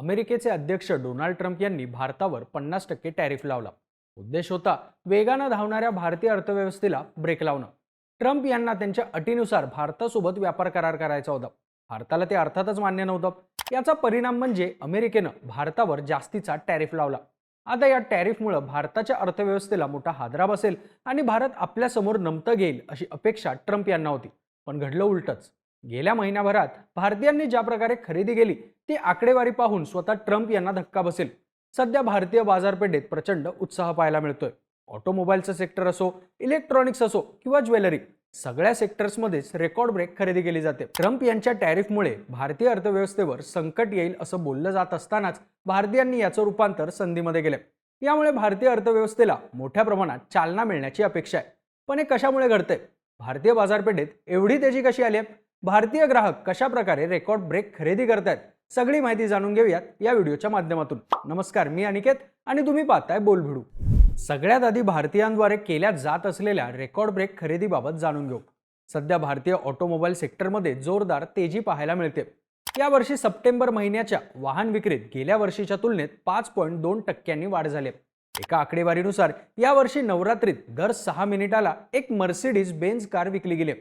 अमेरिकेचे अध्यक्ष Donald Trump यांनी भारतावर पन्नास टक्के टॅरिफ लावला. उद्देश होता वेगानं धावणाऱ्या भारतीय अर्थव्यवस्थेला ब्रेक लावणं. ट्रम्प यांना त्यांच्या अटीनुसार भारतासोबत व्यापार करार करायचा होता. भारताला ते अर्थातच मान्य नव्हतं. याचा परिणाम म्हणजे अमेरिकेनं भारतावर जास्तीचा टॅरिफ लावला. आता या टॅरिफमुळं भारताच्या अर्थव्यवस्थेला मोठा हादरा बसेल आणि भारत आपल्यासमोर नमतं घेईल अशी अपेक्षा ट्रम्प यांना होती. पण घडलं उलटच. गेल्या महिन्याभरात भारतीयांनी ज्या प्रकारे खरेदी केली ती आकडेवारी पाहून स्वतः ट्रम्प यांना धक्का बसेल. सध्या भारतीय बाजारपेठेत प्रचंड उत्साह पाहायला मिळतोय. ऑटोमोबाईलचं सेक्टर असो इलेक्ट्रॉनिक्स असो किंवा ज्वेलरी सगळ्या सेक्टर्समध्येच रेकॉर्ड ब्रेक खरेदी केली जाते. ट्रम्प यांच्या टॅरिफमुळे भारतीय अर्थव्यवस्थेवर संकट येईल असं बोललं जात असतानाच भारतीयांनी याचं रूपांतर संधीमध्ये केलं यामुळे भारतीय अर्थव्यवस्थेला मोठ्या प्रमाणात चालना मिळण्याची अपेक्षा आहे. पण हे कशामुळे घडतंय? भारतीय बाजारपेठेत एवढी तेजी कशी आली आहे? भारतीय ग्राहक कशा प्रकारे रेकॉर्ड ब्रेक खरेदी करतायत सगळी माहिती जाणून घेऊयात या व्हिडिओच्या माध्यमातून. नमस्कार मी अनिकेत आणि तुम्ही पाहताय बोलभिडू. सगळ्यात आधी भारतीयांद्वारे केल्या जात असलेल्या रेकॉर्ड ब्रेक खरेदीबाबत जाणून घेऊ. सध्या भारतीय ऑटोमोबाईल सेक्टरमध्ये जोरदार तेजी पाहायला मिळते. यावर्षी सप्टेंबर महिन्याच्या वाहन विक्रीत गेल्या वर्षीच्या तुलनेत पाच पॉईंट दोन टक्क्यांनी वाढ झाली. एका आकडेवारीनुसार यावर्षी नवरात्रीत दर सहा मिनिटाला एक मर्सिडीज बेन्झ कार विकली गेली.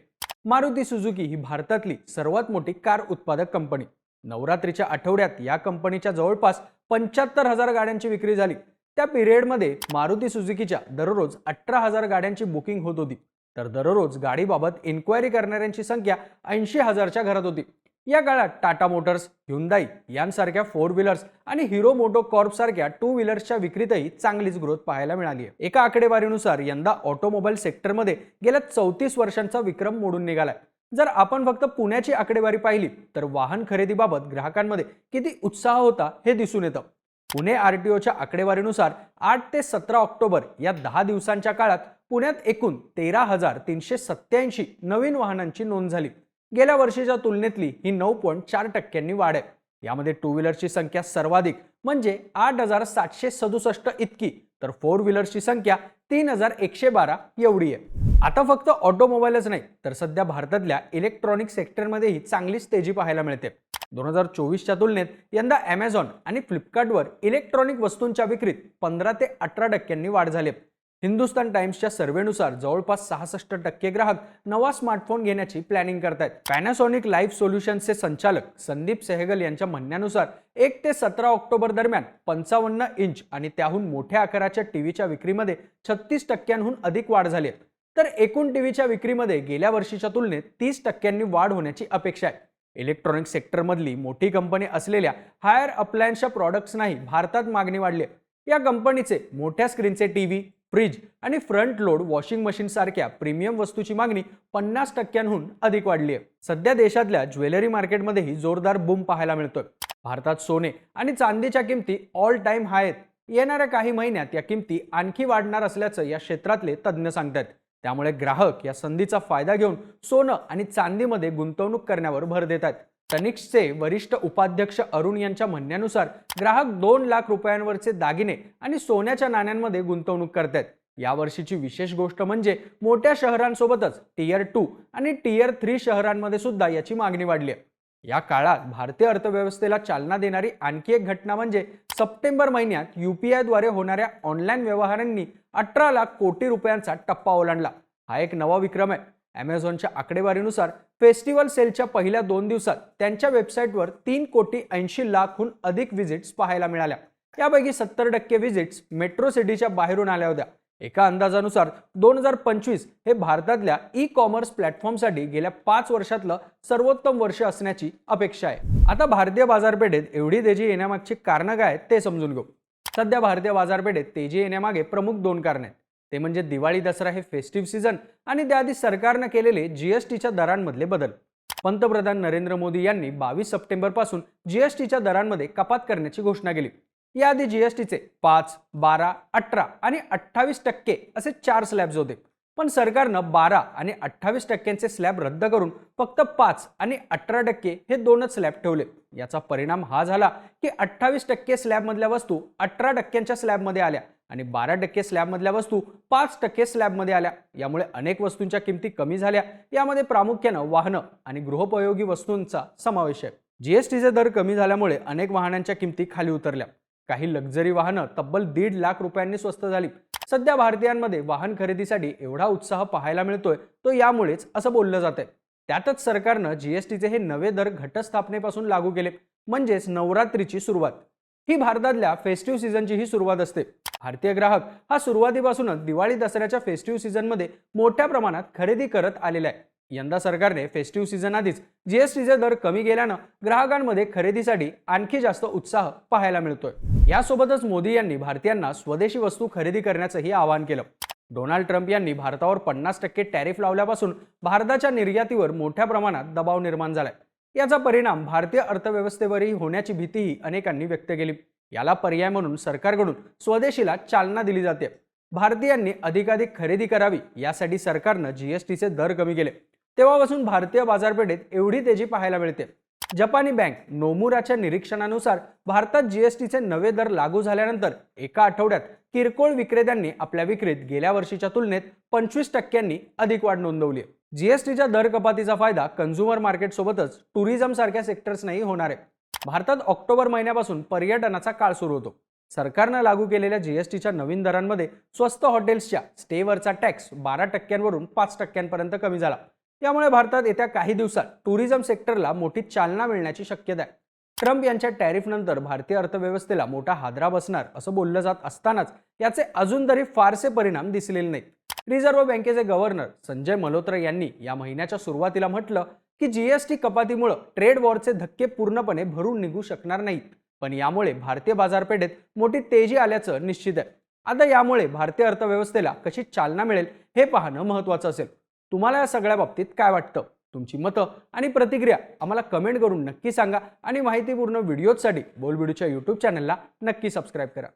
मारुती सुझुकी ही भारतातली सर्वात मोठी कार उत्पादक कंपनी. नवरात्रीच्या आठवड्यात या कंपनीच्या जवळपास पंच्याहत्तर हजार गाड्यांची विक्री झाली. त्या पिरियडमध्ये मारुती सुझुकीच्या दररोज अठरा हजार गाड्यांची बुकिंग होत होती. तर दररोज गाडीबाबत इन्क्वायरी करणाऱ्यांची संख्या ऐंशी हजारच्या घरात होती. या काळात टाटा मोटर्स ह्युंदाई यांसारख्या फोर व्हीलर्स आणि हिरो मोटो कॉर्प सारख्या टू व्हीलर्सच्या विक्रीतही चांगलीच ग्रोथ पाहायला मिळाली आहे. एका आकडेवारीनुसार यंदा ऑटोमोबाईल सेक्टरमध्ये गेल्या चौतीस वर्षांचा विक्रम मोडून निघालाय. जर आपण फक्त पुण्याची आकडेवारी पाहिली तर वाहन खरेदीबाबत ग्राहकांमध्ये किती उत्साह होता हे दिसून येतं. पुणे आरटीओच्या आकडेवारीनुसार आठ ते सतरा ऑक्टोबर या दहा दिवसांच्या काळात पुण्यात एकूण तेरा हजार तीनशे सत्याऐंशी नवीन वाहनांची नोंद झाली. गेल्या वर्षीच्या तुलनेतली ही नऊ पॉईंट चार टक्क्यांनी वाढ आहे. यामध्ये टू व्हीलरची संख्या सर्वाधिक म्हणजे आठ हजार सातशे सदुसष्ट इतकी तर फोर व्हीलरची संख्या तीन हजार एकशे बारा एवढी आहे. आता फक्त ऑटोमोबाईलच नाही तर सध्या भारतातल्या इलेक्ट्रॉनिक सेक्टरमध्येही चांगलीच तेजी पाहायला मिळते. दोन हजार चोवीसच्या तुलनेत यंदा ॲमेझॉन आणि फ्लिपकार्टवर इलेक्ट्रॉनिक वस्तूंच्या विक्रीत पंधरा ते अठरा टक्क्यांनी वाढ झाली आहे. हिंदुस्तान टाइम्सच्या सर्व्हेनुसार जवळपास सहासष्ट टक्के ग्राहक नवा स्मार्टफोन घेण्याची प्लॅनिंग करतायत. पॅनासॉनिक लाईफ सोल्युशनचे संचालक संदीप सेहगल यांच्या म्हणण्यानुसार एक ते सतरा ऑक्टोबर दरम्यान पंचावन्न इंच आणि त्याहून मोठ्या आकाराच्या टीव्हीच्या विक्रीमध्ये छत्तीस टक्क्यांहून अधिक वाढ झाली आहे. तर एकूण टीव्हीच्या विक्रीमध्ये गेल्या वर्षीच्या तुलनेत तीस टक्क्यांनी वाढ होण्याची अपेक्षा आहे. इलेक्ट्रॉनिक सेक्टरमधली मोठी कंपनी असलेल्या हायर अप्लायन्सच्या प्रॉडक्ट्सनाही भारतात मागणी वाढली या कंपनीचे मोठ्या स्क्रीनचे टीव्ही फ्रीज आणि फ्रंट लोड वॉशिंग मशीन सारख्या प्रीमियम वस्तूची मागणी पन्नास टक्क्यांहून अधिक वाढली आहे. सध्या देशातल्या ज्वेलरी मार्केटमध्येही जोरदार बूम पाहायला मिळतोय. भारतात सोने आणि चांदीच्या किमती ऑल टाइम हाय आहेत. येणाऱ्या काही महिन्यात या किमती आणखी वाढणार असल्याचं या क्षेत्रातले तज्ज्ञ सांगतात त्यामुळे ग्राहक या संधीचा फायदा घेऊन सोनं आणि चांदीमध्ये गुंतवणूक करण्यावर भर देतात टनिक्सचे वरिष्ठ उपाध्यक्ष अरुण यांच्या म्हणण्यानुसार ग्राहक दोन लाख रुपयांवरचे दागिने आणि सोन्याच्या नाण्यांमध्ये गुंतवणूक करतात यावर्षीची विशेष गोष्ट म्हणजे मोठ्या शहरांसोबतच टीयर टू आणि टीयर थ्री शहरांमध्ये सुद्धा याची मागणी वाढली आहे. या काळात भारतीय अर्थव्यवस्थेला चालना देणारी आणखी एक घटना म्हणजे सप्टेंबर महिन्यात युपीआयद्वारे होणाऱ्या ऑनलाईन व्यवहारांनी अठरा लाख कोटी रुपयांचा टप्पा ओलांडला. हा एक नवा विक्रम आहे. ॲमेझॉनच्या आकडेवारीनुसार फेस्टिवल सेलच्या पहिल्या दोन दिवसात त्यांच्या वेबसाईटवर तीन कोटी ऐंशी लाखहून अधिक व्हिजिट्स पाहायला मिळाल्या. यापैकी सत्तर टक्के व्हिजिट्स मेट्रो सिटीच्या बाहेरून आल्या होत्या. एका अंदाजानुसार दोन हजार पंचवीस हे भारतातल्या ई कॉमर्स प्लॅटफॉर्मसाठी गेल्या पाच वर्षातलं सर्वोत्तम वर्ष असण्याची अपेक्षा आहे. आता भारतीय बाजारपेठेत एवढी तेजी येण्यामागची कारणं काय आहेत ते समजून घेऊ. सध्या भारतीय बाजारपेठेत तेजी येण्यामागे प्रमुख दोन कारणं आहेत. ते म्हणजे दिवाळी दसरा हे फेस्टिव्ह सीझन आणि त्याआधी सरकारनं केलेले जीएसटीच्या दरांमधले बदल. पंतप्रधान नरेंद्र मोदी यांनी बावीस सप्टेंबरपासून जीएसटीच्या दरांमध्ये कपात करण्याची घोषणा केली. याआधी जीएसटीचे पाच बारा अठरा आणि अठ्ठावीस टक्के असे चार स्लॅब्स होते. पण सरकारनं बारा आणि अठ्ठावीस टक्क्यांचे स्लॅब रद्द करून फक्त पाच आणि अठरा टक्के हे दोनच स्लॅब ठेवले. याचा परिणाम हा झाला की अठ्ठावीस टक्के स्लॅबमधल्या वस्तू अठरा टक्क्यांच्या स्लॅबमध्ये आल्या. आणि बारा टक्के स्लॅबमधल्या वस्तू पाच टक्के स्लॅबमध्ये आल्या. यामुळे अनेक वस्तूंच्या किमती कमी झाल्या. यामध्ये प्रामुख्यानं वाहनं आणि गृहोपयोगी वस्तूंचा समावेश आहे. जीएसटीचे दर कमी झाल्यामुळे अनेक वाहनांच्या किमती खाली उतरल्या. काही लक्झरी वाहनं तब्बल दीड लाख रुपयांनी स्वस्त झाली सध्या भारतीयांमध्ये वाहन खरेदीसाठी एवढा उत्साह पाहायला मिळतोय तो यामुळेच असं बोललं जातंय. त्यातच सरकारनं जीएसटीचे हे नवे दर घटस्थापनेपासून लागू केले. म्हणजेच नवरात्रीची सुरुवात. ही भारतातल्या फेस्टिव्ह सीझनची ही सुरुवात असते. भारतीय ग्राहक हा सुरुवातीपासूनच दिवाळी दसऱ्याच्या फेस्टिव्ह सीझनमध्ये मोठ्या प्रमाणात खरेदी करत आलेला आहे. यंदा सरकारने फेस्टिव्ह सीझन आधीच जीएसटीचे दर कमी केल्यानं ग्राहकांमध्ये खरेदीसाठी आणखी जास्त उत्साह पाहायला मिळतोय. यासोबतच मोदी यांनी भारतीयांना स्वदेशी वस्तू खरेदी करण्याचंही आवाहन केलं. डोनाल्ड ट्रम्प यांनी भारतावर पन्नास टक्के टॅरिफ लावल्यापासून भारताच्या निर्यातीवर मोठ्या प्रमाणात दबाव निर्माण झालाय. याचा परिणाम भारतीय अर्थव्यवस्थेवरही होण्याची भीतीही अनेकांनी व्यक्त केली. याला पर्याय म्हणून सरकारकडून स्वदेशीला चालना दिली जाते. भारतीयांनी अधिकाधिक खरेदी करावी यासाठी सरकारनं जीएसटीचे दर कमी केले. तेव्हापासून भारतीय बाजारपेठेत एवढी तेजी पाहायला मिळते. जपानी बँक नोमुराच्या निरीक्षणानुसार भारतात जीएसटीचे नवे दर लागू झाल्यानंतर एका आठवड्यात किरकोळ विक्रेत्यांनी आपल्या विक्रीत गेल्या वर्षीच्या तुलनेत पंचवीस टक्क्यांनी अधिक वाढ नोंदवली आहे. जीएसटीच्या दर कपातीचा फायदा कन्झ्युमर मार्केटसोबतच टुरिझमसारख्या सेक्टर्सनाही होणार आहे. भारतात ऑक्टोबर महिन्यापासून पर्यटनाचा काळ सुरू होतो. सरकारनं लागू केलेल्या जीएसटीच्या नवीन दरांमध्ये स्वस्त हॉटेल्सच्या स्टेवरचा टॅक्स बारा टक्क्यांवरून पाच टक्क्यांपर्यंत कमी झाला. यामुळे भारतात येत्या काही दिवसात टुरिझम सेक्टरला मोठी चालना मिळण्याची शक्यता आहे. ट्रम्प यांच्या टॅरिफनंतर भारतीय अर्थव्यवस्थेला मोठा हादरा बसणार असं बोललं जात असतानाच याचे अजून तरी फारसे परिणाम दिसलेले नाहीत. रिझर्व्ह बँकेचे गव्हर्नर संजय मल्होत्रा यांनी या महिन्याच्या सुरुवातीला म्हटलं की जीएसटी कपातीमुळे ट्रेड वॉरचे धक्के पूर्णपणे भरून निघू शकणार नाहीत. पण यामुळे भारतीय बाजारपेठेत मोठी तेजी आल्याचं निश्चित आहे. आता यामुळे भारतीय अर्थव्यवस्थेला कशी चालना मिळेल हे पाहणं महत्त्वाचं असेल. तुम्हाला या सगळ्या बाबतीत काय वाटतं? तुमची मतं आणि प्रतिक्रिया आम्हाला कमेंट करून नक्की सांगा आणि माहितीपूर्ण व्हिडिओजसाठी बोलबिडूच्या यूट्यूब चॅनलला नक्की सबस्क्राईब करा.